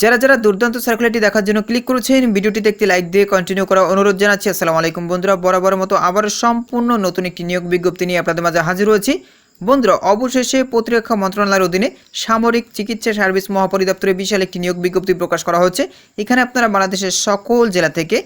যারা যারা দুর্দান্ত সার্কুলারটি দেখার জন্য ক্লিক করেছেন ভিডিওটি দেখতে লাইক দিয়ে কন্টিনিউ করা অনুরোধ জানাচ্ছি। আসসালামু আলাইকুম বন্ধুরা, বরাবর মতো আবার সম্পূর্ণ নতুন একটি নিয়োগ বিজ্ঞপ্তি নিয়ে আপনাদের মাঝে হাজির হয়েছি। বন্ধুরা, অবশেষে প্রতিরক্ষা মন্ত্রণালয়ের অধীনে সামরিক চিকিৎসা সার্ভিস মহাপরিদপ্তরে বিশাল একটি নিয়োগ বিজ্ঞপ্তি প্রকাশ করা হচ্ছে এখানে আপনারা বাংলাদেশের সকল জেলা থেকে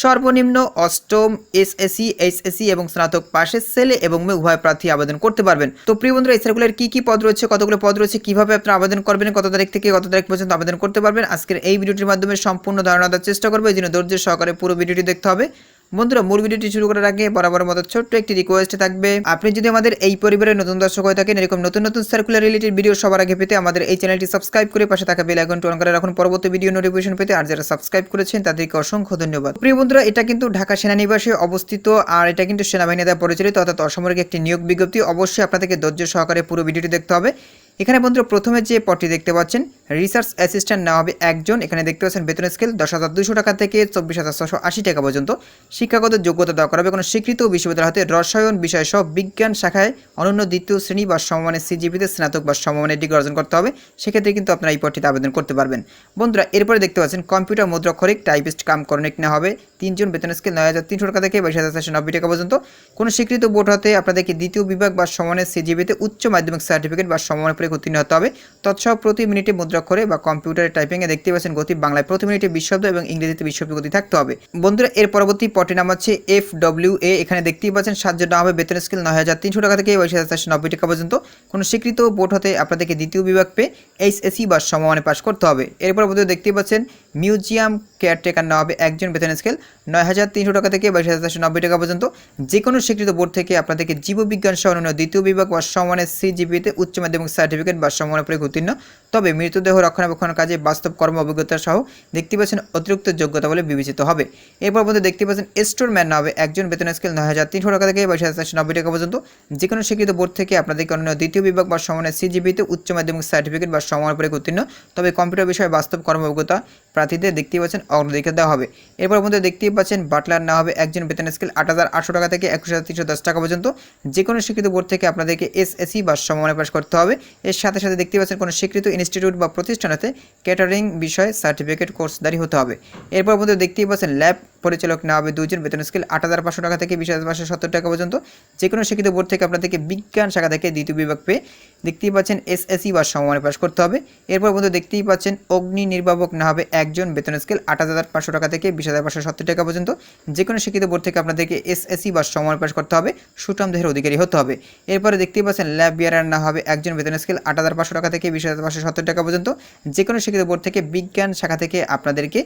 সর্বনিম্ন অষ্টম এসএসসি, এইচএসসি এবং স্নাতক পাশের ছেলে এবং মেয়ে উভয় প্রার্থী আবেদন করতে পারবেন। তো প্রিয় বন্ধুরা, এই সার্কুলার কী কী পদ রয়েছে, কতগুলো পদ রয়েছে, কীভাবে আপনারা আবেদন করবেন, কত তারিখ থেকে কত তারিখ পর্যন্ত আবেদন করতে পারবেন, আজকের এই ভিডিওটির মাধ্যমে সম্পূর্ণ ধারণা দেওয়ার চেষ্টা করব। এই জন্য ধৈর্য সহকারে পুরো ভিডিওটি দেখতে হবে। বন্ধুরা, মূল ভিডিওটি শুরু করার আগে বরাবর মতো ছোট্ট একটি রিকোয়েস্ট থাকবে। আপনি যদি আমাদের এই পরিবারের নতুন দর্শক হয়ে থাকেন, এরকম নতুন নতুন সার্কুলার রিলেটেড ভিডিও সবার আগে পেতে আমাদের এই চ্যানেলটি সাবস্ক্রাইব করে পাশে থাকা বেল আইকনটি অন করে রাখুন। পরবর্তী ভিডিও নোটিফিকেশন পেতে আর যারা সাবস্ক্রাইব করেছেন, তাদেরকে অসংখ্য ধন্যবাদ। প্রিয় বন্ধুরা, এটা কিন্তু ঢাকা সেনানিবাসে অবস্থিত আর এটা কিন্তু সেনাবাহিনী দ্বারা পরিচালিত, অর্থাৎ অসামরিক একটি নিয়োগ বিজ্ঞপ্তি। অবশ্যই আপনাদেরকে ধৈর্য সহকারে পুরো ভিডিওটি দেখতে হবে। এখানে বন্ধুরা প্রথমে যে পদটি দেখতে পাচ্ছেন রিসার্চ অ্যাসিস্ট্যান্ট নেওয়া হবে একজন। এখানে দেখতে পাচ্ছেন বেতন স্কেল দশ হাজার দুশো টাকা থেকে চব্বিশ হাজার ছশো আশি টাকা পর্যন্ত। শিক্ষাগত যোগ্যতা দেওয়া করা হবে। কোনো স্বীকৃত বিশ্ববিদ্যালয় হতে রসায়ন বিষয় সব বিজ্ঞান শাখায় অনন্য দ্বিতীয় শ্রেণি বা সমমানের সিজিপিতে স্নাতক বা সমমানের ডিগ্রি অর্জন করতে হবে। সেক্ষেত্রে কিন্তু আপনারা এই পদটিতে আবেদন করতে পারবেন। বন্ধুরা, এরপরে দেখতে পাচ্ছেন কম্পিউটার মুদ্রাক্ষরিক টাইপিস্ট কাম করণিক নেওয়া হবে। তিনজন বেতন স্কেল নয় হাজার তিনশো টাকা থেকে বাইশ হাজার চারশো নব্বই টাকা পর্যন্ত। কোনো স্বীকৃত বোর্ড হতে আপনাদেরকে দ্বিতীয় বিভাগ বা সমানের সিজিবিতে উচ্চ মাধ্যমিক সার্টিফিকেট বা সমানের পরীক্ষা উত্তীর্ণ হতে হবে। তৎসহ প্রতি মিনিটে মুদ্রাক্ষরে বা কম্পিউটারে টাইপিংয়ে দেখতে পাচ্ছেন গতি বাংলায় প্রতি মিনিটে বিশ শব্দ এবং ইংরেজিতে বিশ শব্দ গতি থাকতে হবে। বন্ধুরা, এর পরবর্তী পটের নাম হচ্ছে এফ ডব্লিউ এ। এখানে দেখতেই পাচ্ছেন সাহায্য নেওয়া হবে বেতন স্কেল নয় হাজার তিনশো টাকা থেকে বাইশ হাজার চারশো নব্বই টাকা পর্যন্ত। কোনো স্বীকৃত বোর্ড হতে আপনাদেরকে দ্বিতীয় বিভাগ পেয়ে এইচএসি বা সমমানে পাশ করতে হবে। এরপর বন্ধু দেখতেই পাচ্ছেন মিউজিয়াম কেয়ারটেকার নেওয়া হবে একজন বেতন স্কেল নয় হাজার তিনশো টাকা থেকে বাইশ হাজার চারশো নব্বই টাকা পর্যন্ত। যে কোনো স্বীকৃত বোর্ড থেকে আপনাদেরকে জীববিজ্ঞান সহ অন্যান্য দ্বিতীয় বিভাগ বা সমানের সিজিপিতে উচ্চ মাধ্যমিক সার্টিফিকেট বা সমানের পরীক্ষা উত্তীর্ণ। তবে মৃতদেহ রক্ষণাবেক্ষণ কাজে বাস্তব কর্ম অভিজ্ঞতা সহ দেখতে পাচ্ছেন অতিরিক্ত যোগ্যতা বলে বিবেচিত হবে। এরপর মধ্যে দেখতে পাচ্ছেন স্টোর ম্যান হবে একজন বেতন স্কেল নয় হাজার তিনশো টাকা থেকে বাইশ হাজার চারশো নব্বই টাকা পর্যন্ত। যে কোনো স্বীকৃত বোর্ড থেকে আপনাদেরকে অন্য দ্বিতীয় বিভাগ বা সমানের সিজিপিতে উচ্চ মাধ্যমিক সার্টিফিকেট বা সমানের পরীক্ষা উত্তীর্ণ। তবে কম্পিউটার বিষয়ে বাস্তব কর্ম অভিজ্ঞতা প্রার্থীদের দেখতেই পাচ্ছেন অগ্রাধিকার দেওয়া হবে। এরপর মধ্যে দেখতেই পাচ্ছেন বাটলার না হবে একজন বেতন স্কেল আট হাজার আটশো টাকা থেকে একুশ হাজার তিনশো দশ টাকা পর্যন্ত। যে কোনো স্বীকৃত বোর্ড থেকে আপনাদেরকে এসএসসি বা সমমানে পাশ করতে হবে। এর সাথে সাথে দেখতে পাচ্ছেন কোনো স্বীকৃত ইনস্টিটিউট বা প্রতিষ্ঠানেতে ক্যাটারিং বিষয়ে সার্টিফিকেট কোর্সদারি হতে হবে। এরপর মধ্যে দেখতেই পাচ্ছেন ল্যাব পরিচালক না হবে দুজন বেতন স্কেল আট হাজার পাঁচশো টাকা থেকে বিশ হাজার পাঁচশো সত্তর টাকা পর্যন্ত। যে কোনো শিক্ষিত বোর্ড থেকে আপনাদেরকে বিজ্ঞান শাখা থেকে দ্বিতীয় বিভাগ পেয়ে দেখতেই পাচ্ছেন এসএসসি বা সমমানে পাশ করতে হবে। এরপর মধ্যে দেখতেই পাচ্ছেন অগ্নি নির্বাপক না হবে একজন। বেতন স্কেল আট হাজার পাঁচশো টাকা থেকে বিশ হাজার পাঁচশো সত্তর টাকা পর্যন্ত। যে কোনো শিক্ষিত বোর্ড থেকে আপনাদেরকে এসএসসি বা সমমানে পাশ করতে হবে। সুঠাম দেহের অধিকারী হতে হবে। এরপরে দেখতেই পাচ্ছেন ল্যাব বিয়ারার না হবে একজন। বেতন স্কেল আট হাজার পাঁচশো টাকা থেকে বিশ হাজার পাঁচশো সত্তর টাকা পর্যন্ত। যে কোনো শিক্ষিত বোর্ড থেকে বিজ্ঞান শাখা থেকে আপনাদেরকে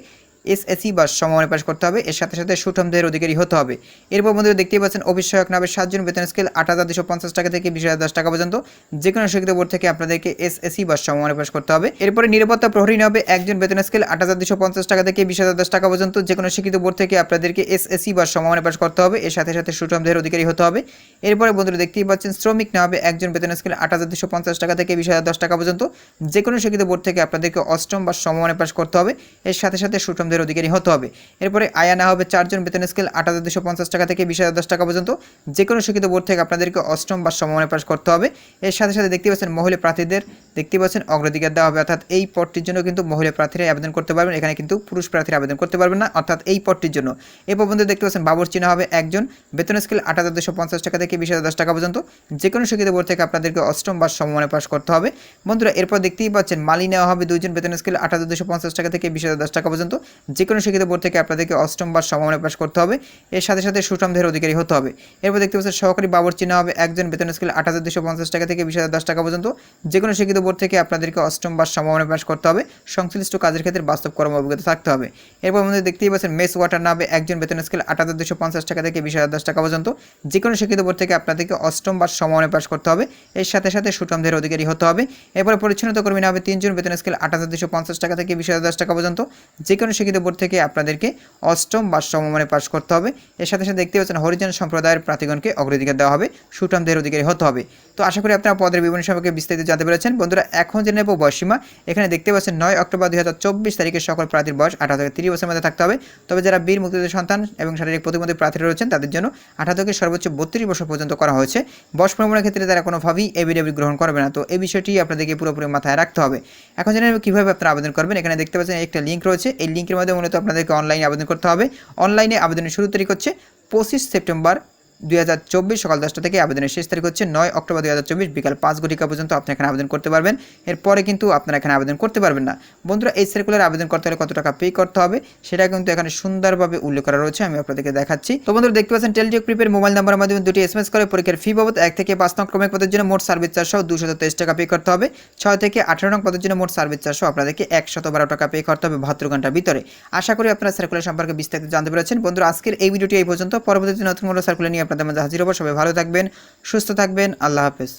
এসএসসি বা সমমানে পাশ করতে হবে। এর সাথে সাথে সুঠম দেহের অধিকারী হতে হবে। এরপর মধ্যে দেখতেই পাচ্ছেন অভিষয়ক নামে সাতজন বেতন স্কেল আট হাজার দুশো পঞ্চাশ টাকা থেকে বিশ হাজার দশ টাকা পর্যন্ত যে কোনো শিক্ষিত বোর্ড থেকে আপনাদেরকে এসএসসি বা সমমানে পাশ করতে হবে। এরপরে নিরাপত্তা প্রহরী হবে একজন বেতন স্কেল আট হাজার দুশো পঞ্চাশ টাকা থেকে বিশ হাজার টাকা পর্যন্ত যে কোনো শিক্ষিত বোর্ড থেকে আপনাদেরকে এসএসসি বা সমমানে পাশ করতে হবে। এর সাথে সাথে সুঠম দেহের অধিকারী হতে হবে। এরপরে বন্ধুরা দেখতেই পাচ্ছেন, শ্রমিক না হবে একজন বেতন স্কেল আট হাজার দুশো পঞ্চাশ টাকা থেকে বিশ হাজার দশ টাকা পর্যন্ত যে কোনো শিক্ষিত বোর্ড থেকে আপনাদেরকে অষ্টম বা সমমানে পাশ করতে হবে। এর সাথে সাথে সুঠম দেহের অধিকারী হতে হবে। এরপরে আয়া না হবে চারজন বেতন স্কেল আট হাজার দুশো পঞ্চাশ টাকা থেকে বিশ হাজার দশ টাকা পর্যন্ত যে কোনো শিক্ষিত বোর্ড থেকে আপনাদেরকে অষ্টম বা সমমানে পাশ করতে হবে। এর সাথে সাথে দেখতে পাচ্ছেন মহিলা প্রার্থীদের, দেখতে পাচ্ছেন অগ্রাধিকার দেওয়া হবে। অর্থাৎ এই পদটির জন্য কিন্তু মহিলা প্রার্থীরা আবেদন করতে পারবেন। এখানে কিন্তু পুরুষ প্রার্থীরা আবেদন করতে পারবেন না। অর্থাৎ এই পদটির জন্য। এ পর্যন্ত দেখতে পাচ্ছেন বাবর চিহ্ন হবে একজন। বেতন স্কেল আট হাজার দুশো পঞ্চাশ টাকা থেকে বিশ হাজার দশ টাকা পর্যন্ত যে কোনো শিক্ষিত বোর্ড থেকে আপনাদেরকে অষ্টম বা সমমানে পাশ করতে হবে। বন্ধুরা, এরপর দেখতেই পাচ্ছেন মালি নেওয়া হবে দুইজন। বেতন স্কেল আট হাজার দুশো পঞ্চাশ টাকা থেকে বিশ হাজার দশ টাকা পর্যন্ত। যে কোনো শিক্ষিত বোর্ড থেকে আপনাদেরকে অষ্টম বা সমমানে পাশ করতে হবে। এর সাথে সাথে সুষম দেহের অধিকারী হতে হবে। এরপর দেখতে পাচ্ছেন সহকারী বাবর চিহ্ন হবে একজন, বেতন স্কেল আট হাজার দুশো পঞ্চাশ টাকা থেকে বিশ হাজার দশ টাকা পর্যন্ত। যে কোনো শিক্ষিত বোর্ড থেকে আপনাদেরকে অষ্টম বা সমমানে পাশ করতে হবে। সংশ্লিষ্ট কাজের ক্ষেত্রে বাস্তব কর্ম অভিজ্ঞতা থাকতে হবে। এরপর আমাদের দেখতেই পাচ্ছেন মেস ওয়াটার নামে একজন বেতন স্কেল আট হাজার দুশো পঞ্চাশ টাকা থেকে বিশ হাজার দশ টাকা পর্যন্ত। যে কোনো শিক্ষিত বোর্ড থেকে আপনাদেরকে অষ্টম বা সমমানে পাশ করতে হবে। এর সাথে সাথে সুষম দেহের অধিকারী হতে হবে। এরপর পরিচ্ছন্নতা কর্মী না হবে তিনজন বেতন স্কেল আট হাজার দুশো পঞ্চাশ টাকা থেকে বিশ হাজার দশ টাকা পর্যন্ত। যে কোনো শিক্ষিত লিখিত বোর্ড থেকে আপনাদেরকে অষ্টম বা সমমানে পাশ করতে হবে। এর সাথে সাথে দেখতে পাচ্ছেন হরিজন সম্প্রদায়ের প্রার্থীগণকে অগ্রাধিকার দেওয়া হবে সুঠামদের অধিকারী হতে হবে। তো আশা করি আপনারা পদের বিবরণী সম্পর্কে বিস্তারিত জানতে পেরেছেন। বন্ধুরা, এখন জেনে নেব বয়সীমা এখানে দেখতে পাচ্ছেন নয় অক্টোবর দুই হাজার চব্বিশ তারিখে সকল প্রার্থীর বয়স আঠারো থেকে তিরিশ বছরের মধ্যে থাকতে হবে। তবে যারা বীর মুক্তিযুদ্ধ সন্তান এবং শারীরিক প্রতিবন্ধী প্রার্থীরা রয়েছেন, তাদের জন্য আঠারো থেকে সর্বোচ্চ বত্রিশ বছর পর্যন্ত করা হয়েছে। বয়স প্রমাণের ক্ষেত্রে তারা কোনোভাবেই এভিডেভিট গ্রহণ করবে না। তো এই বিষয়টি আপনাদেরকে পুরোপুরি মাথায় রাখতে হবে। এখন জেনে নেব কীভাবে আপনারা আবেদন করবেন। এখানে দেখতে পাচ্ছেন একটা লিঙ্ক রয়েছে। এই লিঙ্কের মাধ্যমে মূলত আপনাদেরকে অনলাইনে আবেদন করতে হবে। অনলাইনে আবেদনের শুরু তারিখ হচ্ছে পঁচিশ সেপ্টেম্বর দুই হাজার চব্বিশ সকাল দশটা থেকে আবেদনের শেষ তারিখ হচ্ছে নয় অক্টোবর দুই হাজার চব্বিশ বিকাল পাঁচ ঘটিকা পর্যন্ত আপনি এখানে আবেদন করতে পারবেন। এরপরে কিন্তু আপনারা এখানে আবেদন করতে পারবেন না। বন্ধুরা, এই সার্কুলার আবেদন করতে হলে কত টাকা পে করতে হবে সেটা কিন্তু এখানে সুন্দরভাবে উল্লেখ করা রয়েছে, আমি আপনাদেরকে দেখাচ্ছি। তো বন্ধুরা, দেখতে পাচ্ছেন টেলিটক প্রিপের মোবাইল নাম্বারের মাধ্যমে দুটি এসএমএস করে, পরীক্ষার ফি বাবদ এক থেকে পাঁচ নং ক্রমিক পদের জন্য মোট সার্ভিস চারশো দুশো তেইশ টাকা পে করতে হবে। ছয় থেকে আঠারো নং পদের জন্য মোট সার্ভিস চারশো আপনাদেরকে একশত বারো টাকা পে করতে হবে বাহাত্তর ঘণ্টার ভিতরে। আশা করি আপনারা সার্কুলার সম্পর্কে বিস্তারিত জানতে পেরেছেন। বন্ধুরা, আজকের এই ভিডিওটি এই পর্যন্ত। পরবর্তীতে নতুন কোনো সার্কুলার নিয়ে আপনাদের মাঝে হাজির হব। সবাই ভালো থাকবেন সুস্থ থাকবেন। আল্লাহ হাফেজ।